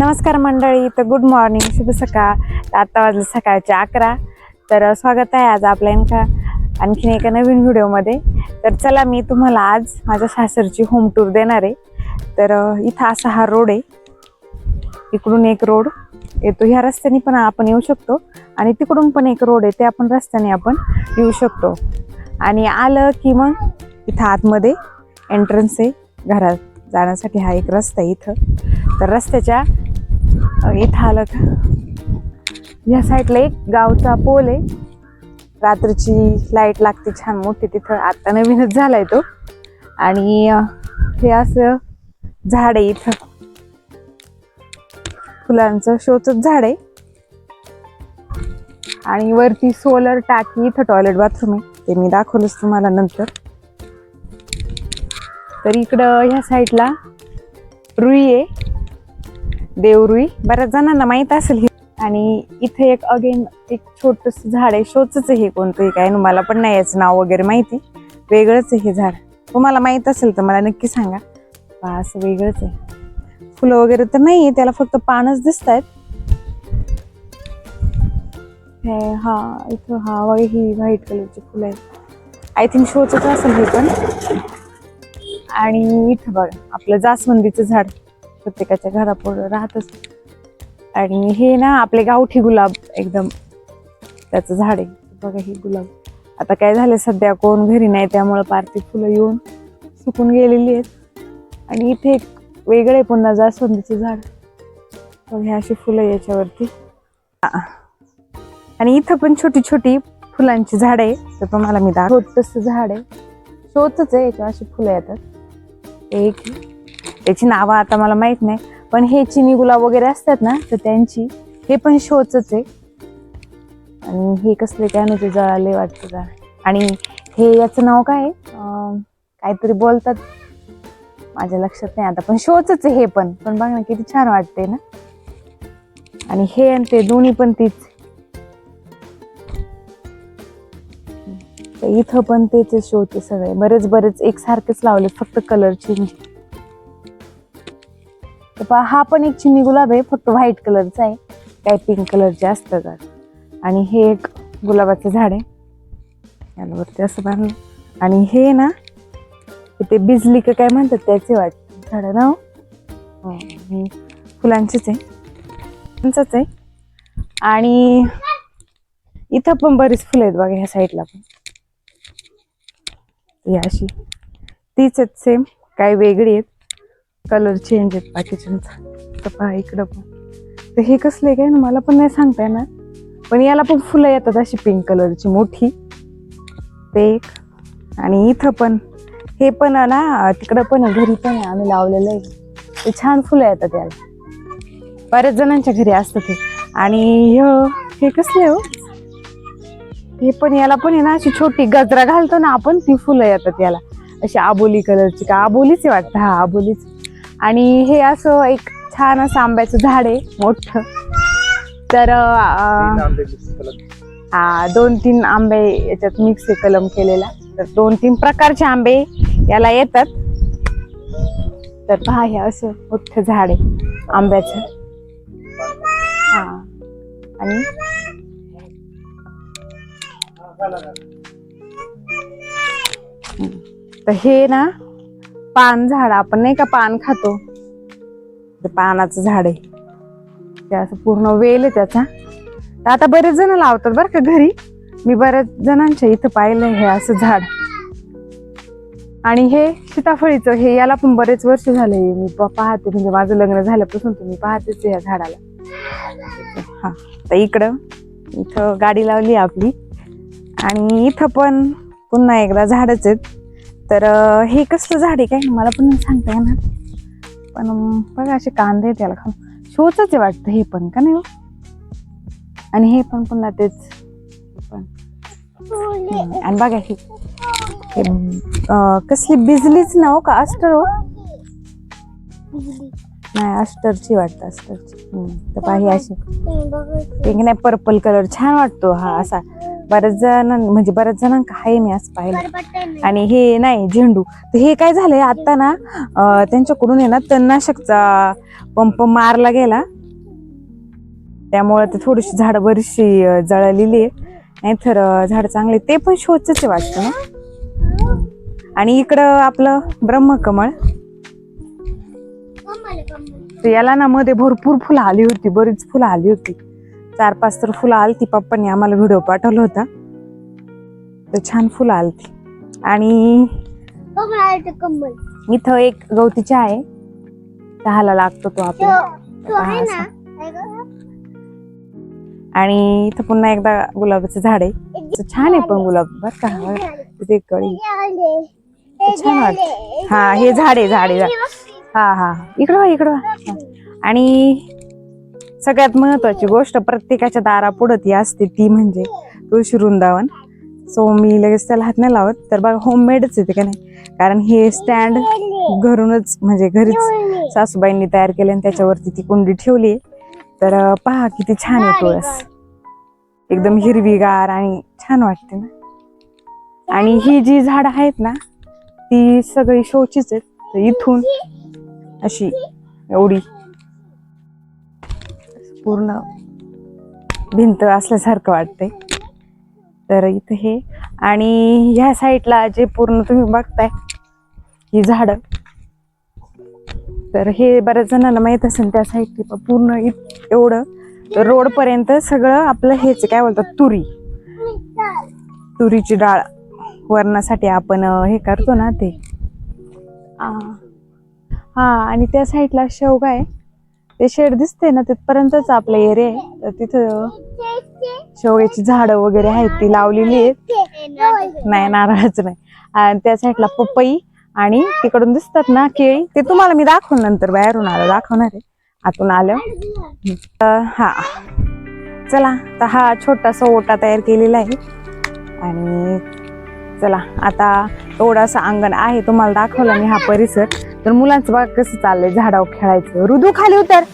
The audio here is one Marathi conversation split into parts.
नमस्कार मंडळी तर गुड मॉर्निंग शुभ सकाळ. तर आता वाजले सकाळचे अकरा. तर स्वागत आहे आज आपल्या यांका आणखीन एका नवीन व्हिडिओमध्ये. तर चला मी तुम्हाला आज माझ्या सासरची होम टूर देणार आहे. तर इथं असा हा रोड आहे. इकडून एक रोड येतो. ह्या रस्त्याने पण आपण येऊ शकतो आणि तिकडून पण एक रोड आहे. ते आपण रस्त्याने आपण येऊ शकतो. आणि आलं की मग इथं आतमध्ये एंट्रन्स आहे. घरात जाण्यासाठी हा एक रस्ता आहे इथं. तर रस्त्याच्या इथं आलं का? या साईडला एक गावचा पोल आहे. रात्रीची लाइट लागते छान मोठी तिथं आता नवीनच झालाय तो. आणि हे असं झाड आहे इथं. फुलांचं शोच झाड आहे. आणि वरती सोलर टाकी इथं टॉयलेट बाथरूम आहे. ते मी दाखवलंच तुम्हाला नंतर. तर इकडं ह्या साईडला रुई आहे. देवरुई. बऱ्याच जणांना माहीत असेल हे. आणि इथे एक अगेन एक छोटस झाड आहे. शोचच आहे हे कोणतंही काय. मला पण नाही याचं नाव वगैरे माहिती. वेगळंच आहे हे झाड. तुम्हाला माहीत असेल तर मला नक्की सांगा. असं वेगळंच आहे. फुलं वगैरे तर नाही आहे. त्याला फक्त पानच दिसत आहेत हा इथं हा वगैरे ही व्हाईट कलरची फुलं आहेत. आय थिंक शोचच असेल हे पण. आणि इथं बघा आपलं जास्वंदीचं झाड. प्रत्येकाच्या घरापुढं राहतच. आणि हे ना आपले गावठी गुलाब एकदम त्याचं झाड आहे. बघा हे गुलाब. आता काय झालं सध्या कोण घरी नाही त्यामुळं पारती फुलं येऊन सुकून गेलेली आहेत. आणि इथे एक वेगळे पुन्हा जास्वंदीचं झाड. बघा हे अशी फुलं याच्यावरती. आणि इथं पण छोटी छोटी फुलांची झाड आहे. तर तुम्हाला मी दाखवत. झाड आहे. शोचच आहे याच्यावर अशी फुलं येतात. एक त्याची नावं आता मला माहीत नाही पण हे चिनी गुलाब वगैरे असतात ना तर त्यांची हे पण शोचच आहे. आणि हे कसले काय नव्हते जळाले वाटतं का आणि हे याचं नाव काय आहे? काहीतरी बोलतात. माझ्या लक्षात नाही आता पण शोचच आहे हे पण. पण बघ ना किती छान वाटते ना. आणि हे आणि ते दोन्ही पण तीच. इथं पण तेच शोचे सगळे. बरेच बरेच एकसारखेच लावले फक्त कलर चेंज तर पहा हा पण एक चिनी गुलाब आहे फक्त व्हाईट कलरचा आहे. काय पिंक कलरचे असतं का आणि हे एक गुलाबाचं झाड आहे. त्यावरती असं बांधलं. आणि हे ना ते बिजली का काय म्हणतात त्याचे वाट झाड ना हो? हो, फुलांचेच आहे. फुलांचंच आहे. आणि इथं पण बरीच फुलं आहेत बघा ह्या साईडला पण. ही अशी. तीच आहेत सेम काही वेगळी आहेत. कलर चेंज आहेत पॅकेजिंगचा तर पहा इकडं पण. तर हे कसले काय ना मला पण नाही सांगता येणार. पण याला पण फुलं येतात अशी पिंक कलरची मोठी. ते एक. आणि इथं पण. हे पण आहे ना तिकडं पण आहे घरी पण आहे आम्ही लावलेलं आहे. ते छान फुलं येतात याला. बऱ्याच जणांच्या घरी असतं ते. आणि ह्य- हे कसले हो? हे पण याला पण आहे ना अशी छोटी गजरा घालतो ना आपण ती फुलं येतात याला. अशी आबोली कलरची का आबोलीच आहे वाटतं. हा आबोलीच. आणि हे असं एक छान असं आंब्याचं झाड आहे मोठं. तर हा दोन तीन आंबे याच्यात मिक्स आहे कलम केलेला. तर दोन तीन प्रकारचे आंबे याला येतात. तर पहा हे असं मोठं झाड आहे आंब्याचं. हा आणि? तर हे ना पान झाड आपण नाही का पान खातो? ते पानाचं झाड आहे. ते असं पूर्ण वेल आहे त्याचा. तर आता बरेच जण लावतात बरं का घरी. मी बऱ्याच जणांच्या इथं पाहिलं हे असं झाड. आणि हे सीताफळीचं हे याला पण बरेच वर्ष झाले मी प- पाहते. म्हणजे माझं लग्न झाल्यापासून तुम्ही पाहतेच या झाडाला. हा तर इकडं इथं गाडी लावली आपली. आणि इथं पण पुन्हा एकदा झाडच आहेत. तर हे कसलं झाड आहे काय? मला पण सांगता येणार. पण बघा असे कांदे त्याला खाऊन. शोच आहे वाटतं हे पण का नाही हो? आणि हे पण पुन्हा तेच. पण. आणि बघा हे. हे, कसली बिजलीच ना हो का? अस्टर हो. नाही अस्टरची वाटतं अस्टरची. तर पाही अशी पिंक नाही पर्पल कलर छान वाटतो हा असा. बऱ्याच जण म्हणजे बऱ्याच जणांका आहे मी असं पाहिलं. आणि हे नाही झेंडू. तर हे काय झालंय आता ना त्यांच्याकडून आहे ना तणनाशकचा पंप मारला गेला. त्यामुळे ते थोडीशी झाडं बरीचशी जळालेली आहे नाहीतर झाड चांगले ते पण आहे वाटतं ना? आणि इकडं आपलं ब्रह्मकमळ. तर याला ना मध्ये भरपूर फुलं आली होती बरीच फुलं आली होती. चार पाच तर फुलं आलती पप्पांनी आम्हाला व्हिडिओ पाठवला होता. तर छान फुलं आलती. आणि इथं एक गवती चहा आहे. चहाला लागतो तो आपला आणि इथं पुन्हा एकदा गुलाबाचं झाड आहे. छान आहे पण गुलाब बर का? तिथे कळी. छान वाटत. हा हे झाड आहे झाड आहे हा हा इकडं वा, इकडं वा. आणि सगळ्यात महत्वाची गोष्ट प्रत्येकाच्या दारापुढं ती असते ती म्हणजे तुळशी वृंदावन. सो मी लगेच त्याला हात नाही लावत तर बघा होममेडच येते का नाही? कारण हे स्टँड घरूनच म्हणजे घरीच सासूबाईंनी तयार केले आणि त्याच्यावरती ती कुंडी ठेवली तर पहा किती छान आहे तुळस. एकदम हिरवीगार आणि छान वाटते ना? आणि ही जी झाडं आहेत ना ती सगळी शोचीच आहेत. तर इथून अशी एवढी पूर्ण भिंत असल्यासारखं वाटतंय. तर इथं हे. आणि ह्या साईडला जे पूर्ण तुम्ही बघताय ही झाडं. तर हे बऱ्याच जणांना माहीत असेल त्या साईडची पण पूर्ण इत- एवढं रोड पर्यंत सगळं आपलं हेच काय बोलतात? तुरी. तुरीची डाळ वरणासाठी आपण हे करतो ना ते. हा आणि त्या साईडला शेवगा आहे. ते शेड दिसते ना तिथपर्यंतच आपला एरिया आहे तर तिथं शेवग्याची झाडं वगैरे आहेत ती लावलेली आहेत. नाही नारळाचं नाही. आणि त्या साईडला पपई आणि तिकडून दिसतात ना केळी. ते तुम्हाला मी दाखवून नंतर बाहेरून आलं दाखवणार आहे. आतून आलं. हा. चला तर हा छोटासा ओटा तयार केलेला आहे. आणि चला आता थोडासा अंगण आहे तुम्हाला दाखवला मी हा परिसर. तर मुलांचं बघा कसं चाललंय झाडावर खेळायचं. रुदू खाली उतर.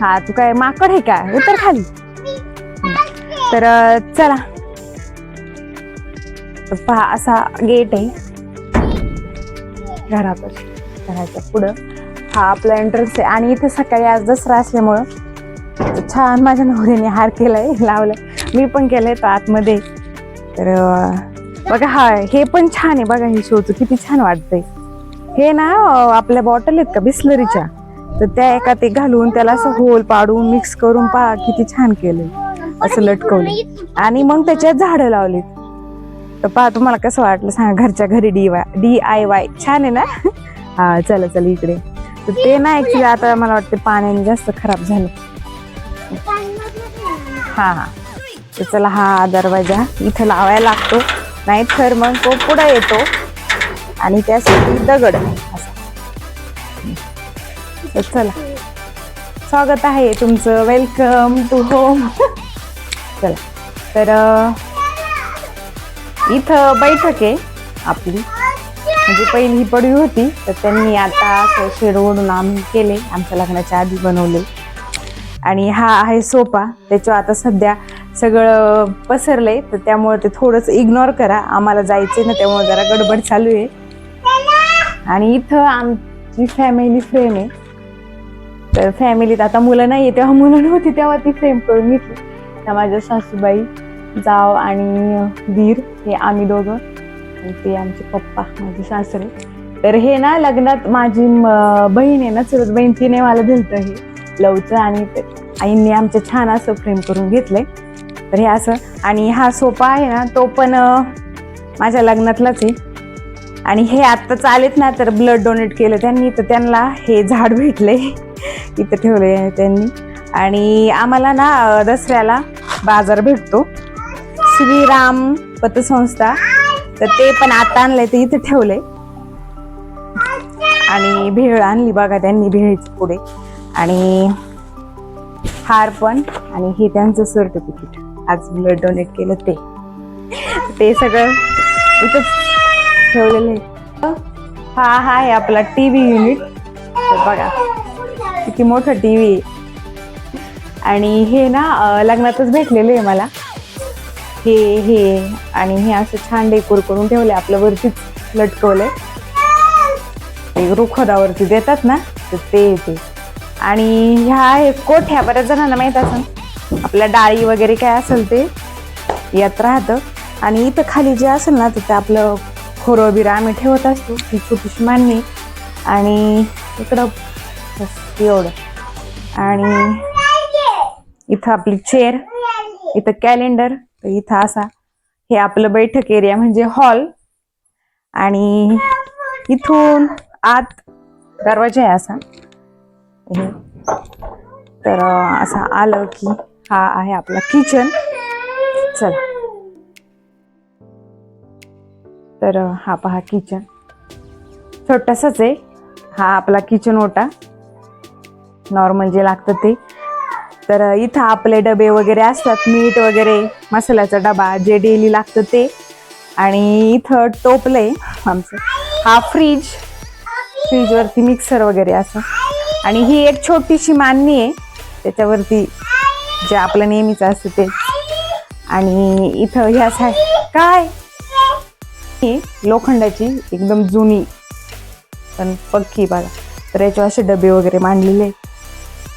हा तू काय माकड आहे का? उतर खाली. तर चला. पहा असा गेट आहे. घरातच घराच्या पुढं. हा आपला एंट्रन्स आहे. आणि इथे सकाळी आज दसरा असल्यामुळं छान माझ्या नवऱ्याने हार केलाय लावलाय. मी पण केलंय तो आतमध्ये. तर बघा हा हे पण छान आहे. बघा हे शोचं किती छान वाटतंय. हे ना आपल्या बॉटल आहेत का बिस्लरीच्या? तर त्या एका ते घालून त्याला असं होल पाडून मिक्स करून पा किती छान केलं असं लटकवलं आणि मग त्याच्यात झाडं लावलीत. तर पहा तुम्हाला कसं वाटलं सांगा घरच्या घरी D Y D I Y छान आहे ना? हा चला चला इकडे. तर ते ना ऍक्च्युली आता मला वाटतं पाण्याने जास्त खराब झालं. हा हा. तर चला हा दरवाजा इथं लावायला लागतो. नाही तर मग तो पुढे येतो. आणि त्यासाठी दगड. असा. तर चला. स्वागत आहे तुमचं. वेलकम टू होम चला. तर इथं बैठक आहे आपली. म्हणजे पहिली ही पडवी होती. तर त्यांनी आता असं शेड ओढून आम्ही केले. आमच्या लग्नाच्या आधी बनवले. आणि हा आहे सोफा. त्याच्यावर आता सध्या सगळं पसरलंय. तर त्यामुळे ते थोडंसं इग्नोर करा. आम्हाला जायचंय ना त्यामुळे जरा गडबड चालू आहे. आणि इथं आमची फॅमिली फ्रेम आहे. तर फॅमिलीत आता मुलं नाही तेव्हा मुलं नव्हती तेव्हा ती फ्रेम करून घेतली. त्या माझ्या सासूबाई जाव आणि दीर हे आम्ही दोघं आणि ते आमचे पप्पा माझे सासरे. तर हे ना लग्नात माझी म- बहीण आहे ना चुरत बहीण तिने मला दिलतं हे लवचं आणि आईने आईंनी आमचं छान असं फ्रेम करून घेतलंय. तर हे असं आणि हा सोफा आहे ना तो पण माझ्या लग्नातलाच आहे. आणि हे आत्ताच आलेत ना तर ब्लड डोनेट केलं त्यांनी तर त्यांना हे झाड भेटले. इथं ठेवले त्यांनी. आणि आम्हाला ना दसऱ्याला बाजार भेटतो. श्रीराम पतसंस्था. तर ते पण आता आणलंय ते इथं ठेवले आणि भेळ आणली बघा त्यांनी भेळची पुढे. आणि हार पण आणि हे त्यांचं सर्टिफिकेट आज ब्लड डोनेट केलं ते. ते सगळं इथंच ठेवलेलं आहे हा हा आहे आपला टी व्ही युनिट बघा किती मोठं टी व्ही आणि हे ना लग्नातच भेटलेलं आहे मला. हे हे आणि हे असं छान डेकोर करून ठेवले आपलं वरतीच लटकवलंय. ते रुखोदावरती देतात ना तर ते ते आणि ह्या आहे कोठ्या? बऱ्याच जणांना माहीत असेल. आपल्या डाळी वगैरे काय असेल ते यात राहतं. आणि इथं खाली जे असेल ना तर ते आपलं खोरं बिरं आम्ही ठेवत असतो ही छोटीशी मांडणी आणि इकडं बस एवढं. आणि इथं आपली चेअर इथं कॅलेंडर तर इथं असा हे आपलं बैठक एरिया म्हणजे हॉल आणि इथून आत दरवाजा आहे असा. हे. तर असं असा आलं की हा आहे आपला किचन चल. तर हा पहा किचन छोटासाच आहे. हा आपला किचन ओटा. नॉर्मल जे लागतं ते. तर इथं आपले डबे वगैरे असतात. मीठ वगैरे मसाल्याचा डबा जे डेली लागतं ते. आणि इथं टोपलंय आमचं. हा फ्रीज फ्रीजवरती मिक्सर वगैरे असं. आणि ही एक छोटीशी मांडणी आहे. त्याच्यावरती जे आपलं नेहमीचं असतं ते. आणि इथं ह्या साय काय? ही लोखंडाची एकदम जुनी पण पक्की बघा तर याचे असे डबे वगैरे मांडलेले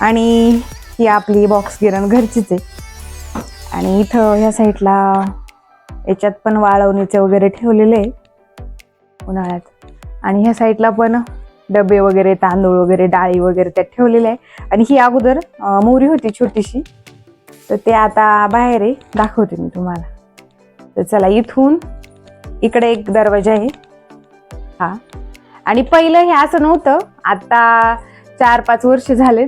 आणि ही आपली बॉक्स गिरण घरचीच आहे. आणि इथं ह्या साईडला याच्यात पण वाळवणीचे वगैरे ठेवलेले आहे उन्हाळ्यात. आणि ह्या साईडला पण डबे वगैरे तांदूळ वगैरे डाळी वगैरे त्यात ठेवलेले आहे आणि ही अगोदर मोरी होती छोटीशी. तर ते आता बाहेर आहे. दाखवते मी तुम्हाला. तर चला इथून इकडे एक दरवाजा आहे. हा. आणि पहिलं हे असं नव्हतं. आता चार पाच वर्ष झालेत.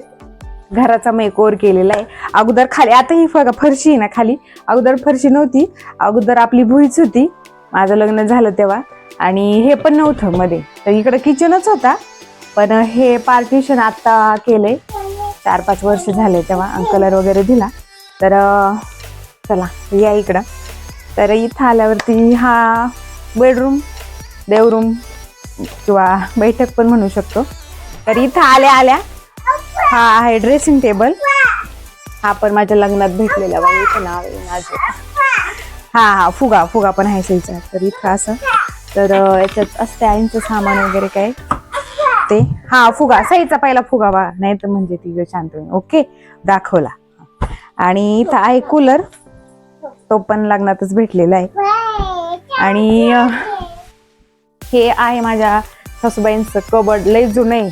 घराचा मेकओवर केलेला आहे. अगोदर खाली आता ही फरशी आहे ना खाली. अगोदर फरशी नव्हती. अगोदर आपली भुईच होती. माझं लग्न झालं तेव्हा. आणि हे पण नव्हतं मध्ये. तर इकडं किचनच होता. पण हे पार्टिशन आता केले चार पाच वर्ष झाले तेव्हा कलर वगैरे दिला. तर चला या इकडं. तर इथं आल्यावरती हा बेडरूम देवरूम किंवा बैठक पण म्हणू शकतो. तर इथं आल्या आल्या. हा आहे ड्रेसिंग टेबल हा पण माझ्या लग्नात भेटलेला बाई. इथं नाव आहे माझं. हा हा फुगा फुगा पण आहे सईचा तर इथं असं. तर याच्यात असते आईंचं सामान वगैरे काय. ते. हा फुगा. सईचा पहिला फुगा बा. नाही तर म्हणजे ती शांत ओके. दाखवला. आणि इथं आहे कूलर तो पण लग्नातच भेटलेला आहे. आणि हे आहे माझ्या सासूबाईंचं कबड लय जुनं आहे.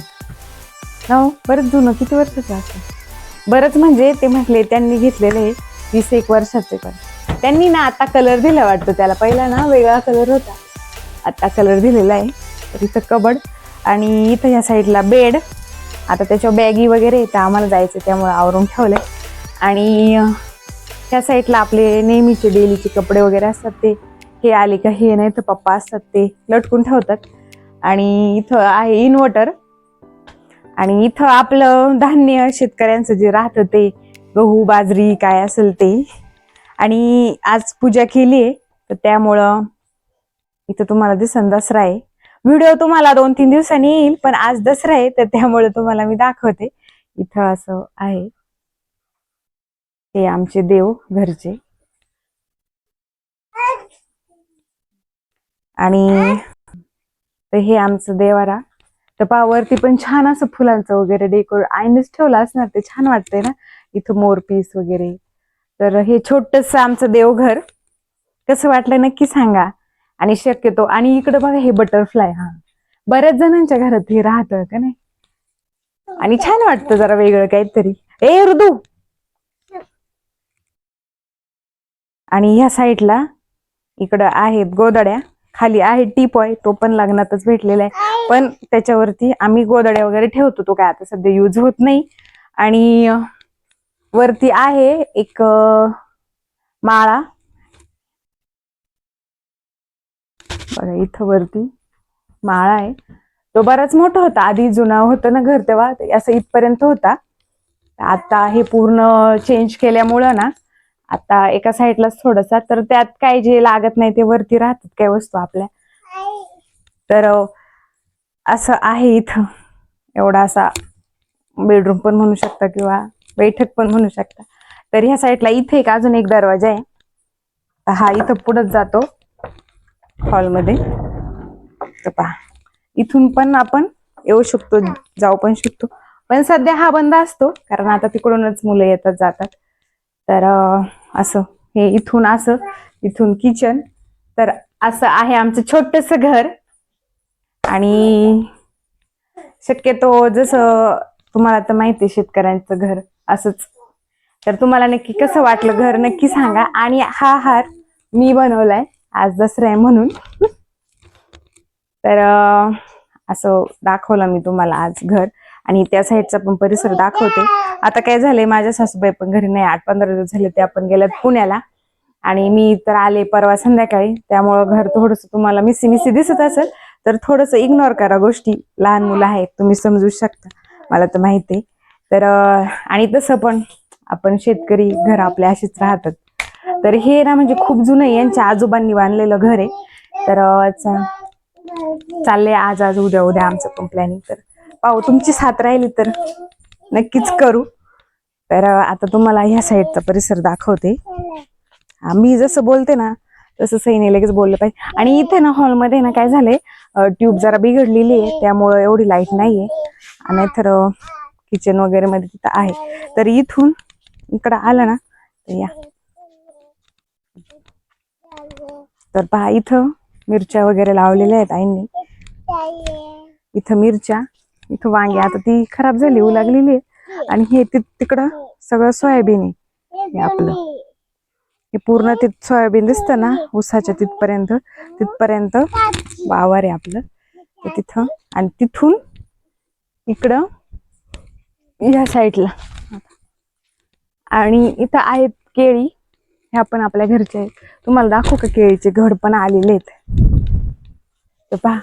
हो बरंच जुनं किती वर्षाचं असं बरंच म्हणजे ते म्हटले त्यांनी घेतलेलं आहे वीस एक वर्षाचे पण. त्यांनी ना आता कलर दिला वाटतं त्याला. पहिला ना वेगळा कलर होता. आता कलर दिलेला आहे. तर इथं कबड आणि इथं ह्या साईडला बेड. आता त्याच्यावर बॅगी वगैरे येतं आम्हाला जायचं त्यामुळे आवरून ठेवलं आणि ह्या साईडला आपले नेहमीचे डेलीचे कपडे वगैरे असतात ते हे आले का हे नाही तर पप्पा असतात ते लटकून ठेवतात. आणि इथं आहे इन्व्हर्टर आणि इथं आपलं धान्य शेतकऱ्यांचं जे राहतं ते गहू बाजरी काय असेल ते. आणि आज पूजा केली आहे तर त्यामुळं इथं तुम्हाला दिसन दसरा आहे. व्हिडिओ तुम्हाला दोन तीन दिवसांनी येईल पण आज दसरा आहे तर त्यामुळे तुम्हाला मी दाखवते. इथं असं आहे. हे आमचे देव घरचे. आणि तर हे आमचं देवारा. तर पावरती पण छान असं फुलांचं वगैरे डेकोर. आईनेच ठेवलं असणार ते छान वाटतंय ना? इथं मोरपीस वगैरे. तर हे छोटस आमचं देवघर. कसं वाटलं नक्की सांगा. आणि शक्यतो आणि इकडे बघा हे बटरफ्लाय हा. बऱ्याच जणांच्या घरात हे राहतं का नाही? आणि छान वाटतं जरा वेगळं काहीतरी. ए ऋदू आणि ह्या साईडला इकडं आहेत गोदड्या खाली आहे टीपॉय तो पण लग्नातच भेटलेला आहे. पण त्याच्यावरती आम्ही गोदड्या वगैरे ठेवतो तो काय आता सध्या यूज होत नाही. आणि वरती आहे एक माळा. बघा इथं वरती माळा आहे. तो बराच मोठा होता आधी जुना होतं ना घर तेव्हा असं इथपर्यंत होता. आता हे पूर्ण चेंज केल्यामुळं ना आता एका साईडलाच थोडंसा तर त्यात काय जे लागत नाही ते वरती राहतात काही वस्तू आपल्या. तर असं आहे इथं. एवढा असा बेडरूम पण म्हणू शकता किंवा बैठक पण म्हणू शकता. तर ह्या साईडला इथे एक अजून एक दरवाजा आहे. हा इथं पुढंच जातो. हॉलमध्ये. तर पहा. इथून पण आपण येऊ शकतो जाऊ पण शकतो. पण सध्या हा बंद असतो कारण आता तिकडूनच मुलं येतात जातात. तर असं हे इथून असं इथून किचन तर असं आहे आमचं छोटस घर. आणि शक्यतो जसं तुम्हाला तर माहिती आहे शेतकऱ्यांचं घर असंच. तर तुम्हाला नक्की कसं वाटलं घर नक्की सांगा. आणि हा हार मी बनवलाय आज दसरा आहे म्हणून. तर असं दाखवलं मी तुम्हाला आज घर. आणि त्या साईडचा पण परिसर दाखवते. आता काय झालंय माझ्या सासूबाई पण घरी नाही आठ पंधरा दिवस झाले ते आपण गेल्यात पुण्याला. आणि मी तर आले परवा संध्याकाळी त्यामुळं घर थोडस तुम्हाला मिसी मिसी दिसत असेल तर थोडस इग्नोर करा गोष्टी. लहान मुलं आहेत तुम्ही समजू शकता मला तर माहिती आहे. तर आणि तसं पण आपण शेतकरी घर आपले असेच राहतात. तर हे ना म्हणजे खूप जुनं आहे यांच्या आजोबांनी बांधलेलं घर आहे. तर चाललंय आज आज उद्या उद्या आमचं पण प्लॅनिंग तर पाहू तुमची साथ राहिली तर नक्कीच करू. तर आता तुम्हाला ह्या साईडचा परिसर दाखवते. मी जसं बोलते ना तसं सैनी लगेच बोललं पाहिजे. आणि इथे ना हॉलमध्ये ना काय झालंय ट्यूब जरा बिघडलेली आहे त्यामुळं एवढी लाइट नाहीये. आणि तर किचन वगैरे मध्ये तिथं आहे. तर इथून इकडं आलं ना तर या. तर पहा इथं मिरच्या वगैरे लावलेल्या आहेत आईंनी. इथं मिरच्या. इथं वांगी आता ती खराब झाली होऊ लागलेली आहे. आणि हे तिकडं सगळं सोयाबीन आहे. हे आपलं. हे पूर्ण ते सोयाबीन दिसतं ना उसाच्या तिथपर्यंत तिथपर्यंत वावर आहे आपलं. तिथं आणि तिथून इकडं ह्या साईडला. आणि इथं आहेत केळी. ह्या पण आपल्या घरचे आहेत. तुम्हाला दाखवू का केळीचे घड पण आलेले आहेत? तर पहा.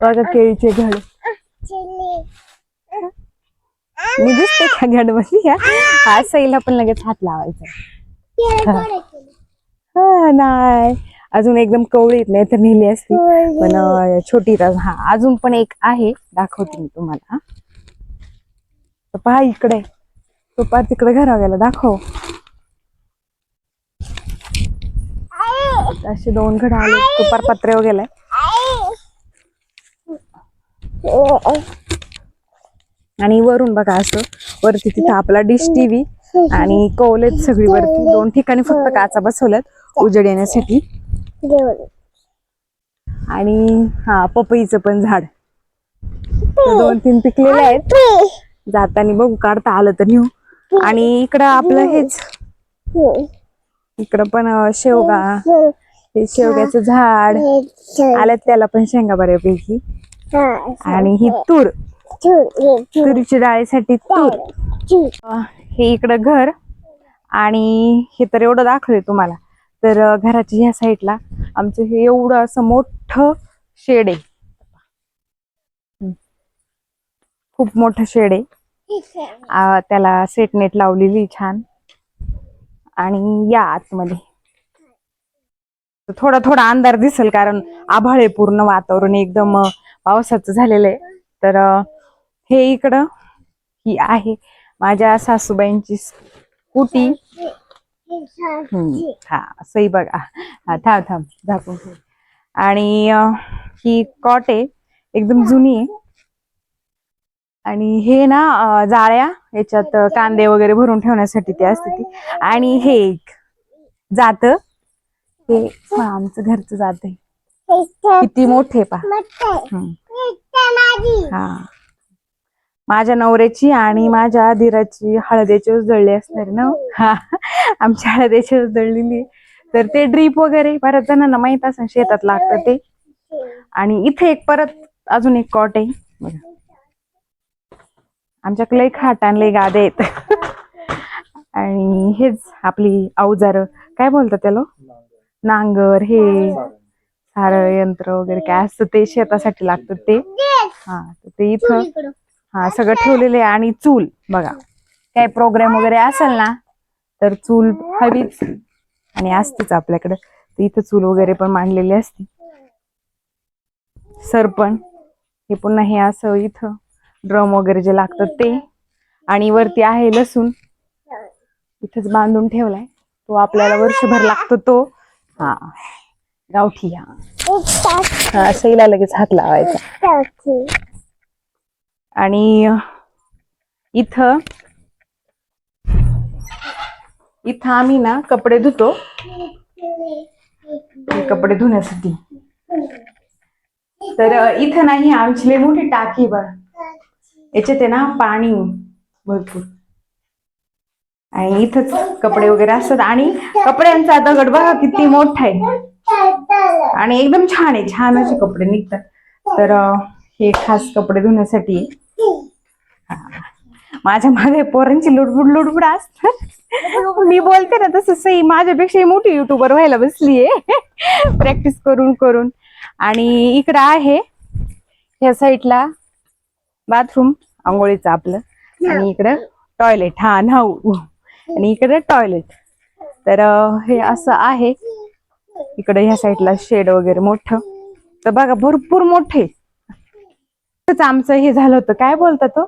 बघा केळीचे घड मी दिसते का घडमध्ये हा सईला पण लगेच हात लावायचा. हा, नाही. अजून एकदम कवळीत नाही तर नेली असती. पण छोटी रस हा. अजून पण एक आहे. दाखवते मी तुम्हाला. पहा इकडे. तो पहा तिकडे घरा गेला दाखव. असे दोन घड आले. तुपार पत्रे गेलाय. आणि वरून बघा असं वरती तिथं आपला डिश टीव्ही आणि कौलेत सगळी वरती दोन ठिकाणी फक्त काचा बसवल्यात उजेड येण्यासाठी. आणि हा पपईचं पण झाड. दोन तीन पिकलेले आहेत. जाताना बघू काढता आलं तर नेऊ. आणि इकडं आपलं हेच. इकडं पण शेवगा. हे शेवग्याचं झाड. आल्यात त्याला पण शेंगा बऱ्यापैकी. आणि ही तूर. तुरीच्या डाळीसाठी तूर. हे इकडं घर आणि हे तर एवढं दाखवले तुम्हाला. तर घराच्या ह्या साईडला आमचं हे एवढं असं मोठं शेड आहे. खूप मोठं शेड आहे. त्याला सेट नेट लावलेली छान. आणि या आतमध्ये. थोडा थोडा अंधार दिसेल कारण आभाळ पूर्ण वातावरण एकदम पावसाचं झालेलं आहे. तर हे इकडं ही आहे माझ्या सासूबाईंची स्कूटी हा सई बघा. हा थांब थांब झाकून आणि ही कॉट आहे एकदम जुनी आहे. आणि हे ना जाळ्या याच्यात कांदे वगैरे भरून ठेवण्यासाठी ते असते ती. आणि हे एक जात. हे आमचं घरचं जात आहे. किती मोठे पा हा. माझ्या नवऱ्याची आणि माझ्या धीराची हळदीची उजळली असणार ना. हा. आमची हळदीची उजळलेली. तर ते ड्रीप वगैरे बऱ्याच जणांना माहीत असेल शेतात लागतं ते. आणि इथे एक परत अजून एक कॉट आहे. बघा. आमच्याकडे खाट आणि लय गादे आहेत. आणि हेच आपली अवजार. काय बोलतात त्याला? नांगर हे. सारं यंत्र वगैरे काय असतं ते शेतासाठी लागतं ते. हा ते इथं हा सगळं ठेवलेलं आहे आणि चूल बघा. काय प्रोग्राम वगैरे असेल ना तर चूल हवीच. आणि असतेच आपल्याकडं. तर इथं चूल वगैरे पण मांडलेली असते. सरपण हे पुन्हा हे असं इथं. ड्रम वगैरे जे लागतात ते. आणि वरती आहे लसूण. इथंच बांधून ठेवलाय. तो आपल्याला वर्षभर लागतो तो. हा. गावठी हा. हा सईला लगेच हात लावायचा. आणि इथं इथं आम्ही ना कपडे धुतो. कपडे धुण्यासाठी. तर इथं नाही आमची लई मोठी टाकी बघा. याच्यात आहे ना पाणी भरपूर. आणि इथंच कपडे वगैरे असतात. आणि कपड्यांचा दगड बघा किती मोठा आहे. आणि एकदम छान आहे छान असे कपडे निघतात. तर हे खास कपडे धुण्यासाठी. हा. माझ्या मागे पोरांची लुडबुड लुडबुड असतात. मी बोलते ना तसं सई माझ्यापेक्षा मोठी युट्यूबर व्हायला बसलीये प्रॅक्टिस करून करून. आणि इकडं आहे ह्या साईडला बाथरूम आंघोळीचं आपलं. आणि इकडं टॉयलेट हा नाऊ. आणि इकडे टॉयलेट तर हे असं आहे. इकडे ह्या साईडला शेड वगैरे मोठं. तर बघा भरपूर मोठे. आमचं हे झालं होतं. काय बोलता तो?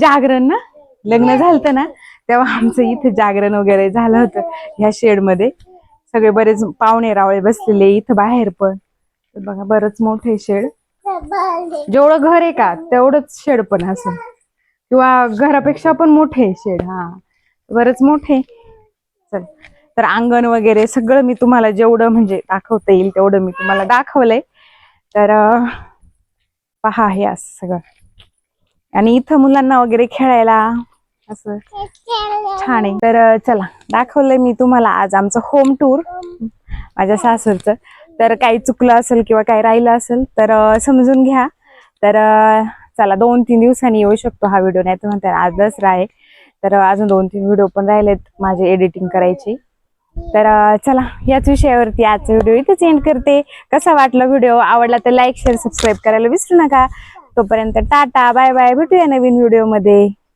जागरण ना? लग्न झालं ना? तेव्हा आमचं इथे जागरण वगैरे झालं होतं ह्या शेडमध्ये सगळे बरेच पाहुणे रावळे बसलेले इथं बाहेर पण. बघा बरंच मोठे शेड. जेवढं घर आहे का तेवढंच शेड पण असं. किंवा घरापेक्षा पण मोठे शेड हा. बरंच मोठे. चल. तर अंगण वगैरे सगळं मी तुम्हाला जेवढं म्हणजे दाखवता येईल तेवढं मी तुम्हाला दाखवलंय. तर पहा हे असं सगळं. आणि इथं मुलांना वगैरे खेळायला असं छान आहे. तर चला दाखवलंय मी तुम्हाला आज आमचं होम टूर माझ्या सासरचं. तर काही चुकलं असेल किंवा काही राहिलं असेल तर समजून घ्या. तर चला दोन तीन दिवसांनी येऊ शकतो हा व्हिडिओ. नाही तर म्हणतात आज दसरा आहे तर अजून दोन तीन व्हिडिओ पण राहिलेत माझे एडिटिंग करायची. तर चला याच विषयावरती आजचा व्हिडिओ इथेच एंड करते. कसा वाटला व्हिडिओ? आवडला तर लाईक शेअर सबस्क्राईब करायला विसरू नका. तोपर्यंत टाटा बाय बाय भेटूया नवीन व्हिडिओमध्ये.